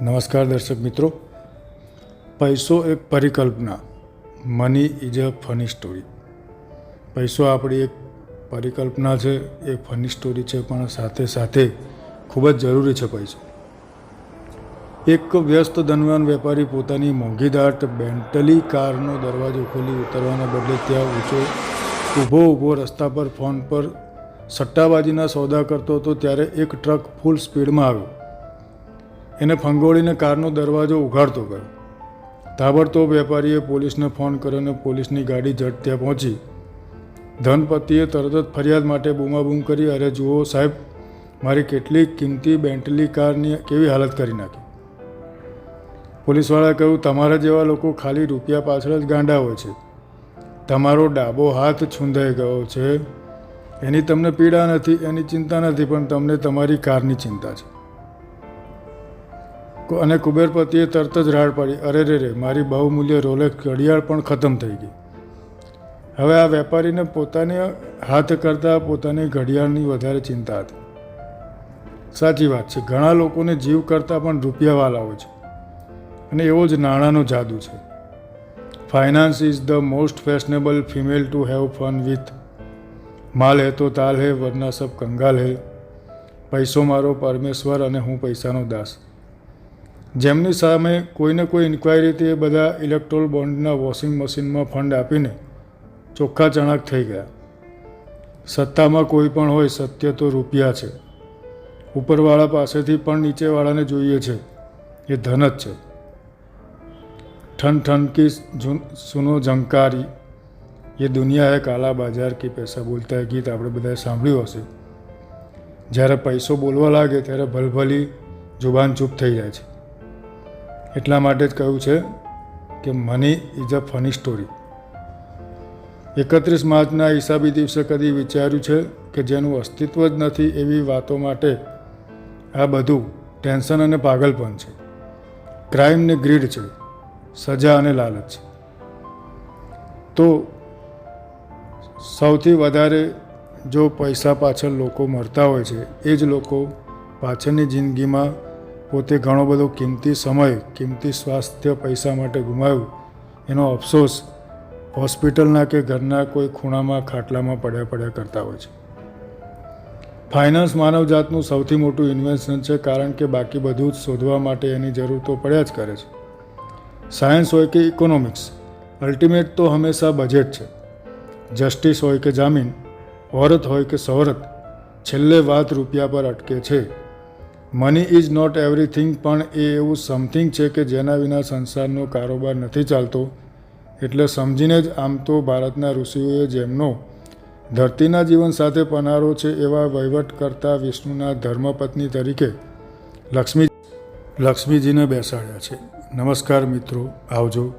નમસ્કાર દર્શક મિત્રો. પૈસો એક પરિકલ્પના money is a funny story પૈસો આપણી એક પરિકલ્પના છે, એ ફની સ્ટોરી છે, પણ સાથે સાથે ખૂબ જ જરૂરી છે પૈસો. એક વ્યસ્ત ધનવાન વેપારી પોતાની મોંઘીદાટ બેન્ટલી કારનો દરવાજો ખોલી ઉતરવાના બદલે ત્યાં ઊંચો ઊભો ઊભો રસ્તા પર ફોન પર સટ્ટાબાજીના સોદા કરતો હતો, ત્યારે એક ટ્રક ફૂલ સ્પીડમાં આવ્યો. એને ફંગોળીને કારનો દરવાજો ઉઘાડતો ગયો. તાબડતોબ વેપારીએ પોલીસને ફોન કર્યો અને પોલીસની ગાડી ઝડ ત્યાં પહોંચી. ધનપતિએ તરત જ ફરિયાદ માટે બૂમાબૂમ કરી, અરે જુઓ સાહેબ, મારી કેટલી કિંમતી બેન્ટલી કારની કેવી હાલત કરી નાખી. પોલીસવાળાએ કહ્યું, તમારા જેવા લોકો ખાલી રૂપિયા પાછળ જ ગાંડા હોય છે. તમારો ડાબો હાથ છૂંદાઈ ગયો છે. એની તમને પીડા નથી, એની ચિંતા નથી, પણ તમને તમારી કારની ચિંતા છે. અને કુબેરપતિએ તરત જ રાડ પાડી. અરે રે રે, મારી બહુમૂલ્ય રોલેક્સ ઘડિયાળ પણ ખતમ થઈ ગઈ. હવે આ વેપારીને પોતાને હાથ કરતાં પોતાની ઘડિયાળની વધારે ચિંતા હતી. સાચી વાત છે, ઘણા લોકોને જીવ કરતાં પણ રૂપિયાવાલા હોય છે. અને એવો જ નાણાંનો જાદુ છે. Finance is the most fashionable female to have fun with માલ હે તો તાલ હે, વરના સબ કંગાલ હે. પૈસો મારો પરમેશ્વર અને હું પૈસાનો દાસ. જેમની સામે કોઈને કોઈ ઇન્ક્વાયરીથી એ બધા ઇલેક્ટ્રોલ બોન્ડના વોશિંગ મશીનમાં ફંડ આપીને ચોખ્ખા ચણાક થઈ ગયા સત્તામાં કોઈ પણ હોય સત્ય તો રૂપિયા છે ઉપરવાળા પાસેથી પણ નીચેવાળાને જોઈએ છે એ ધન જ છે ठन ठन की जुन- सुनो झंकारी ये દુનિયા હે કાલા બાજાર કી પૈસા બોલતા હે ગીત આપણે બધાએ સાંભળ્યું હશે જ્યારે પૈસો બોલવા લાગે ત્યારે ભલભલી જુબાન ચૂપ થઈ જાય છે એટલા માટે જ કહ્યું છે કે money is a funny story એકત્રીસ માર્ચના હિસાબી દિવસે કદી વિચાર્યું છે કે જેનું અસ્તિત્વ જ નથી એવી વાતો માટે આ બધું ટેન્શન અને પાગલપણ છે. ક્રાઇમ ને ગ્રીડ છે, સજા અને લાલચ છે. તો સૌથી વધારે જો પૈસા પાછળ લોકો મરતા હોય છે, એ જ લોકો પાછળની જિંદગીમાં પોતે ઘણો બધો કિંમતી સમય, કિંમતી સ્વાસ્થ્ય, પૈસા માટે ગુમાવ્યું. એનો અફસોસ હોસ્પિટલના કે ઘરના કોઈ ખૂણામાં, ખાટલામાં પડ્યા પડ્યા કરતા હોય છે. ફાઇનાન્સ માનવજાતનું સૌથી મોટું ઇન્વેન્શન છે કારણ કે બાકી બધું જ શોધવા માટે એની જરૂર તો પડ્યા જ કરે છે. સાયન્સ હોય કે ઇકોનોમિક્સ, અલ્ટિમેટ તો હંમેશા બજેટ છે. જસ્ટિસ હોય કે જામીન, ઓરત હોય કે સૌરત છેલ્લે વાત રૂપિયા પર અટકે છે. મની ઇઝ નોટ એવરીથિંગ પણ એ એવું સમથિંગ છે કે જેના વિના સંસારનો કારોબાર નથી ચાલતો. એટલે સમજીને જ આમ તો ભારતના ઋષિઓએ જેમનો ધરતીના જીવન સાથે પનારો છે એવા વહીવટ કરતા વિષ્ણુના ધર્મપત્ની તરીકે લક્ષ્મી લક્ષ્મીજીને બેસાડ્યા છે. નમસ્કાર મિત્રો, આવજો.